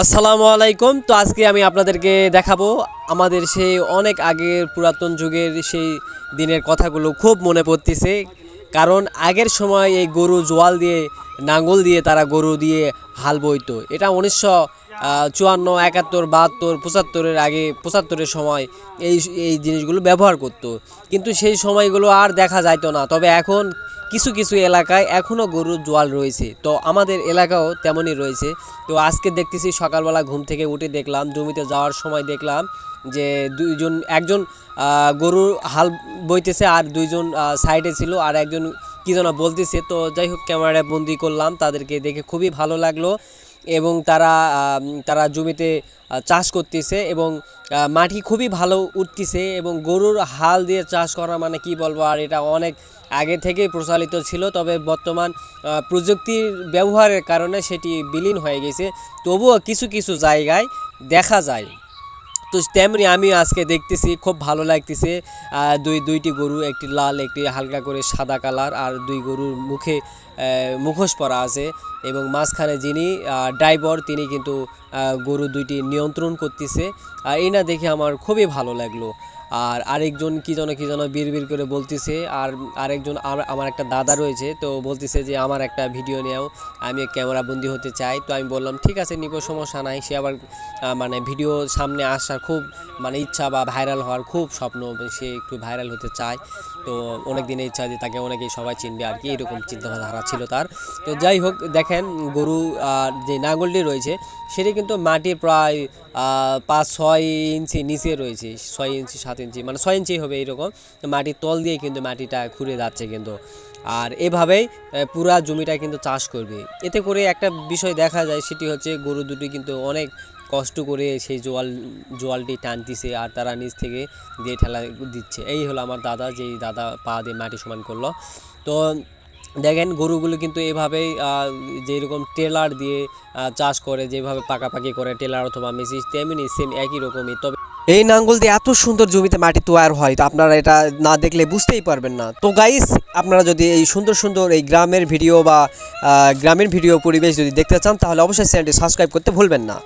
আসসালামু আলাইকুম। তো আজকে আমি আপনাদেরকে দেখাবো আমাদের সেই অনেক আগের পুরাতন যুগের সেই দিনের কথাগুলো খুব মনে পড়তেছে। কারণ আগের সময় এই গরু জোয়াল দিয়ে, নাঙ্গল দিয়ে তারা গরু দিয়ে হাল বইতো। এটা উনিশশো চুয়ান্ন, একাত্তর, বাহাত্তর, পঁচাত্তরের আগে, পঁচাত্তরের সময় এই এই জিনিসগুলো ব্যবহার করতো। কিন্তু সেই সময়গুলো আর দেখা যাইতো না। তবে এখন কিছু কিছু এলাকায় এখনও গরুর জোয়াল রয়েছে। তো আমাদের এলাকাও তেমনই রয়েছে। তো আজকে দেখতেছি সকালবেলা ঘুম থেকে উঠে দেখলাম, জমিতে যাওয়ার সময় দেখলাম যে দুইজন, একজন গরুর হাল বইতেছে আর দুইজন সাইডে ছিল আর একজন কী যেন বলতেছে। তো যাই হোক, ক্যামেরায় বন্দি করলাম। তাদেরকে দেখে খুবই ভালো লাগল। এবং তারা তারা জমিতে চাষ করতেছে এবং মাটি খুবই ভালো উঠতেছে এবং গরুর হাল দিয়ে চাষ করা মানে কি বলব আর এটা অনেক আগে থেকেই প্রচলিত ছিল, তবে বর্তমান প্রযুক্তির ব্যবহারের কারণে সেটি বিলীন হয়ে গেছে। তবুও কিছু কিছু জায়গায় দেখা যায়। তো তেমনি আমি আজকে দেখতেছি, খুব ভালো লাগতেছে দুই, দুইটি গরু, একটি লাল, একটি হালকা করে সাদা কালার আর দুই গরুর মুখে মুখোশ পরা আছে এবং মাঝখানে যিনি ড্রাইভার, তিনি কিন্তু গরু দুইটি নিয়ন্ত্রণ করতেছে। আর না দেখে আমার খুবই ভালো লাগল। আর আরেকজন কি যেন কি যেন বিড় করে বলতেছে। আর আরেকজন আমার আমার একটা দাদা রয়েছে, তো বলতেছে যে, আমার একটা ভিডিও নেও, আমি ক্যামেরা বন্দি হতে চাই। তো আমি বললাম, ঠিক আছে, নিব, সমস্যা নাই। সে আবার মানে ভিডিও সামনে আসার খুব মানে ইচ্ছা বা ভাইরাল হওয়ার খুব স্বপ্ন, সে একটু ভাইরাল হতে চায়। তো অনেক দিনের ইচ্ছা যে তাকে অনেকেই সবাই চিনবে আর কি, এরকম চিন্তাধারা ছিল তার। তো যাই হোক দেখেন গরু আহ, যে নাঙ্গলটি রয়েছে সেটি কিন্তু মাটি প্রায় পাঁচ ছয় ইঞ্চি নিচে রয়েছে ছয় ইঞ্চি সাত ইঞ্চি মানে ছয় ইঞ্চি হবে এইরকম। তো মাটির তল দিয়ে কিন্তু মাটিটা ঘুরে যাচ্ছে কিন্তু। আর এভাবেই পুরা জমিটা কিন্তু চাষ করবে। এতে করে একটা বিষয় দেখা যায় সেটি হচ্ছে গরু দুটি কিন্তু অনেক কষ্ট করে সেই জোয়াল জোয়ালটি টানতিছে আর তারা নিচ থেকে দিয়ে ঠেলা দিচ্ছে। এই হলো আমার দাদা যেই দাদা পা দিয়ে মাটি সমান করল। তো দেখেন গরুগুলো কিন্তু এভাবেই যেরকম টেলার দিয়ে চাষ করে, যেভাবে পাকাপাকি করে টেলার অথবা মেসি তেমনি সেম একই রকমই। তবে এই নাঙ্গল দিয়ে এত সুন্দর জমিতে মাটি তৈরি হয়, তো আপনারা এটা না দেখলে বুঝতেই পারবেন না। তো গাইস আপনারা যদি এই সুন্দর সুন্দর এই গ্রামের ভিডিও বা গ্রামের ভিডিও পরিবেশ যদি দেখতে চান, তাহলে অবশ্যই চ্যানেলটি সাবস্ক্রাইব করতে ভুলবেন না।